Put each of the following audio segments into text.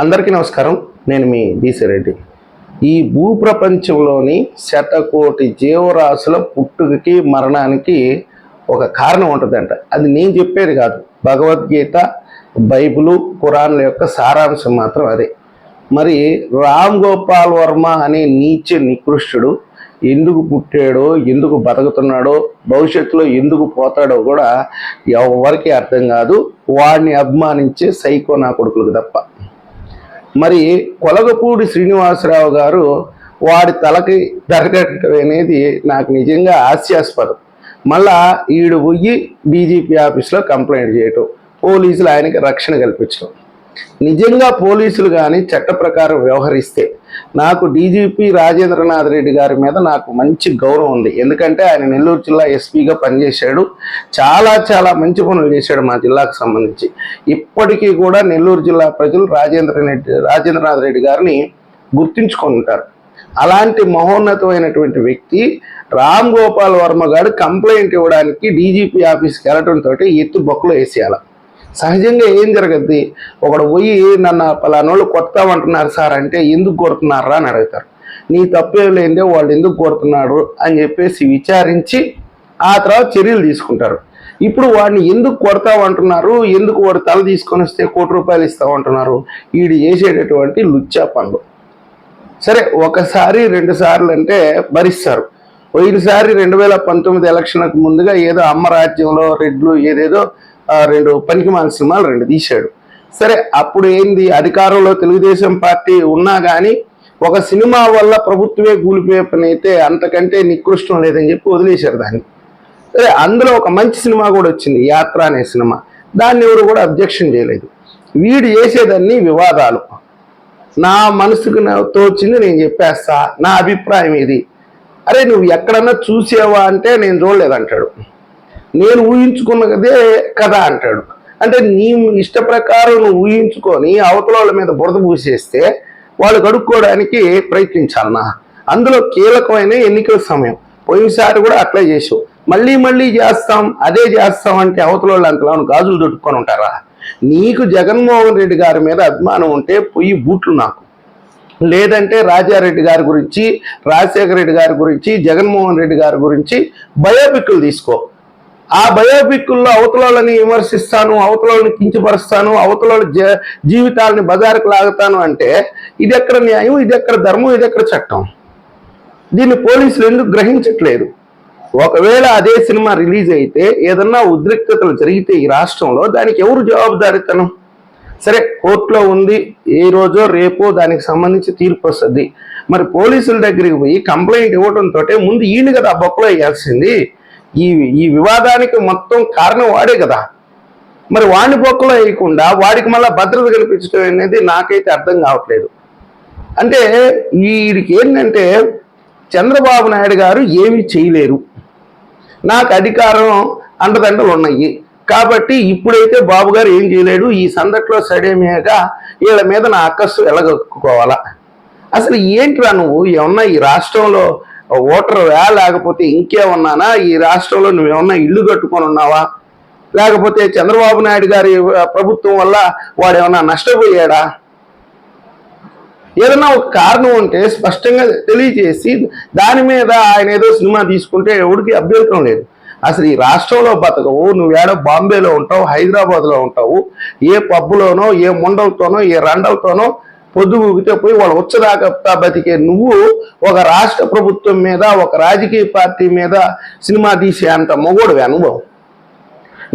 అందరికీ నమస్కారం. నేను మీ బీసీ రెడ్డి. ఈ భూప్రపంచంలోని శతకోటి జీవరాశుల పుట్టుకకి మరణానికి ఒక కారణం ఉంటుందంట. అది నేను చెప్పేది కాదు. భగవద్గీత బైబిలు పురాణుల యొక్క సారాంశం మాత్రం అదే. మరి రామ్ గోపాల్ వర్మ అనే నీచ నికృష్టుడు ఎందుకు పుట్టాడో ఎందుకు బతుకుతున్నాడో భవిష్యత్తులో ఎందుకు పోతాడో కూడా ఎవరికి అర్థం కాదు. వాడిని అభిమానించే సైకో నా కొడుకులకు తప్ప. మరి కొలగపూడి శ్రీనివాసరావు గారు వాడి తలకి దరగట్టడం అనేది నాకు నిజంగా హాస్యాస్పదం. మళ్ళా ఈడు పోయి డీజీపీ ఆఫీస్లో కంప్లైంట్ చేయటం పోలీసులు ఆయనకి రక్షణ కల్పించడం నిజంగా పోలీసులు కానీ చట్ట ప్రకారం వ్యవహరిస్తే నాకు డీజీపీ రాజేంద్రనాథ్ రెడ్డి గారి మీద నాకు మంచి గౌరవం ఉంది. ఎందుకంటే ఆయన నెల్లూరు జిల్లా ఎస్పీగా పనిచేశాడు. చాలా చాలా మంచి పనులు చేశాడు మా జిల్లాకు సంబంధించి. ఇప్పటికీ కూడా నెల్లూరు జిల్లా ప్రజలు రాజేంద్ర రెడ్డి రాజేంద్రనాథ్ రెడ్డి గారిని గుర్తించుకొని ఉంటారు అలాంటి మహోన్నతమైనటువంటి వ్యక్తి రామ్ గోపాల్ వర్మ గారు కంప్లైంట్ ఇవ్వడానికి డీజీపీ ఆఫీస్కి వెళ్ళడంతో ఎత్తు బొక్కలు వేసేయాలి. సహజంగా ఏం జరగద్ది? ఒకడు పోయి నన్ను పలానోళ్ళు కొడతామంటున్నారు సార్ అంటే ఎందుకు కొడుతున్నారా అని అడుగుతారు. నీ తప్పేం లేదే వాళ్ళు ఎందుకు కొడుతున్నారు అని చెప్పేసి విచారించి ఆ తర్వాత చర్యలు తీసుకుంటారు. ఇప్పుడు వాడిని ఎందుకు కొడతామంటున్నారు? ఎందుకు వాడు తల తీసుకొని వస్తే కోటి రూపాయలు ఇస్తామంటున్నారు? వీడు చేసేటటువంటి లుచ్చా పనులు. సరే ఒకసారి రెండు సార్లు అంటే భరిస్తారు. పోయినసారి రెండు వేల పంతొమ్మిది ఎలక్షన్లకు ముందుగా ఏదో అమ్మ రాజ్యంలో రెడ్లు ఏదేదో రెండు పనికిమాల సినిమాలు రెండు తీశాడు. సరే అప్పుడు ఏంది? అధికారంలో తెలుగుదేశం పార్టీ ఉన్నా కానీ ఒక సినిమా వల్ల ప్రభుత్వమే కూలిపోయే పని అయితే అంతకంటే నికృష్టం లేదని చెప్పి వదిలేశారు దాన్ని. సరే అందులో ఒక మంచి సినిమా కూడా వచ్చింది యాత్ర అనే సినిమా. దాన్ని ఎవరు కూడా అబ్జెక్షన్ చేయలేదు. వీడు చేసేదాన్ని వివాదాలు. నా మనసుకు తోచింది నేను చెప్పేస్తా నా అభిప్రాయం ఇది. అరే నువ్వు ఎక్కడన్నా చూసావా అంటే నేను చూడలేదు అంటాడు. నేను ఊహించుకున్నదే కదా అంటాడు. అంటే నీ ఇష్ట ప్రకారం నువ్వు ఊహించుకొని అవతల వాళ్ళ మీద బురద పూసేస్తే వాళ్ళు కడుక్కోవడానికి ప్రయత్నించాలన్నా అందులో కీలకమైన ఎన్నికల సమయం. పోయినసారి కూడా అట్లా చేసావు. మళ్ళీ మళ్ళీ చేస్తాం అదే చేస్తాం అంటే అవతల వాళ్ళు అంతలా గాజులు దొట్టుకొని ఉంటారా? నీకు జగన్మోహన్ రెడ్డి గారి మీద అభిమానం ఉంటే పొయ్యి బూట్లు నాకు. లేదంటే రాజారెడ్డి గారి గురించి రాజశేఖర రెడ్డి గారి గురించి జగన్మోహన్ రెడ్డి గారి గురించి బయోపిక్లు తీసుకో. ఆ బయోపిక్ల్లో అవతలని విమర్శిస్తాను అవతలని కించపరుస్తాను అవతల జ జీవితాలని బజారుకు లాగుతాను అంటే ఇది ఎక్కడ న్యాయం ఇది ఎక్కడ ధర్మం ఇది ఎక్కడ చట్టం? దీన్ని పోలీసులు ఎందుకు గ్రహించట్లేదు? ఒకవేళ అదే సినిమా రిలీజ్ అయితే ఏదన్నా ఉద్రిక్తతలు జరిగితే ఈ రాష్ట్రంలో దానికి ఎవరు జవాబుదారితనం? సరే కోర్టులో ఉంది ఏ రోజో రేపో దానికి సంబంధించి తీర్పు వస్తుంది. మరి పోలీసుల దగ్గరికి పోయి కంప్లైంట్ ఇవ్వడంతో ముందు ఈయన కదా బొక్కలో వేయాల్సింది. ఈ ఈ వివాదానికి మొత్తం కారణం వాడే కదా. మరి వాడిని బొక్కలో వేయకుండా వాడికి మళ్ళీ భద్రత కల్పించడం అనేది నాకైతే అర్థం కావట్లేదు. అంటే వీడికి ఏంటంటే చంద్రబాబు నాయుడు గారు ఏమీ చేయలేరు. నాకు అధికారం అండదండలు ఉన్నాయి. కాబట్టి ఇప్పుడైతే బాబు గారు ఏం చేయలేడు. ఈ సందట్లో సడేమేగా వీళ్ళ మీద నా అక్కస్సు ఎలగొక్కుకోవాలా అసలు ఏంట్రా నువ్వు? ఏమన్నా ఈ రాష్ట్రంలో ఓటర్ వా లేకపోతే ఇంకేమన్నానా ఈ రాష్ట్రంలో నువ్వేమన్నా ఇల్లు కట్టుకొని ఉన్నావా? లేకపోతే చంద్రబాబు నాయుడు గారి ప్రభుత్వం వల్ల వాడు ఏమన్నా నష్టపోయాడా? ఏదన్నా ఒక కారణం ఉంటే స్పష్టంగా తెలియజేసి దాని మీద ఆయన ఏదో సినిమా తీసుకుంటే ఎవరికి అభ్యంతరం లేదు. అసలు ఈ రాష్ట్రంలో బతకవు నువ్వు ఏడో బాంబేలో ఉంటావు హైదరాబాద్లో ఉంటావు ఏ పబ్బులోనో ఏ ముండలతోనో ఏ రండలతోనో పొద్దు ఊగితే పోయి వాళ్ళు వచ్చదాకా బతికే నువ్వు ఒక రాష్ట్ర ప్రభుత్వం మీద ఒక రాజకీయ పార్టీ మీద సినిమా తీసే అంత మొగోడువి అనుభవం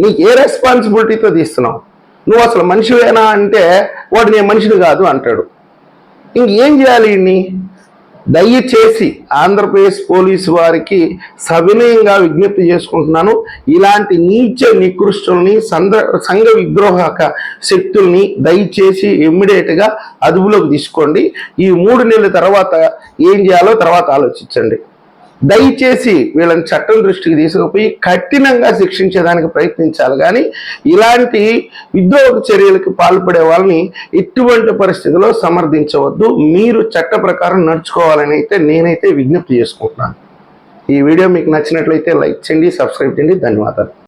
నీకు ఏ రెస్పాన్సిబిలిటీతో తీస్తున్నావు? నువ్వు అసలు మనిషివేనా అంటే వాడు నేను మనిషిని కాదు అంటాడు. ఇంకేం చేయాలి ఇన్ని దయచేసి ఆంధ్రప్రదేశ్ పోలీసు వారికి సవినయంగా విజ్ఞప్తి చేసుకుంటున్నాను. ఇలాంటి నీచ నికృష్టుల్ని సంద సంఘ విద్రోహక శక్తుల్ని దయచేసి ఇమ్మీడియట్గా అదుపులోకి తీసుకోండి. ఈ మూడు నెలల తర్వాత ఏం చేయాలో తర్వాత ఆలోచించండి. దయచేసి వీళ్ళని చట్టం దృష్టికి తీసుకుపోయి కఠినంగా శిక్షించేదానికి ప్రయత్నించాలి. కానీ ఇలాంటి విద్రోహ చర్యలకు పాల్పడే వాళ్ళని ఎటువంటి పరిస్థితిలో సమర్థించవద్దు. మీరు చట్ట ప్రకారం నడుచుకోవాలని అయితే నేనైతే విజ్ఞప్తి చేసుకుంటున్నాను. ఈ వీడియో మీకు నచ్చినట్లయితే లైక్ చేయండి సబ్స్క్రైబ్ చేయండి. ధన్యవాదాలు.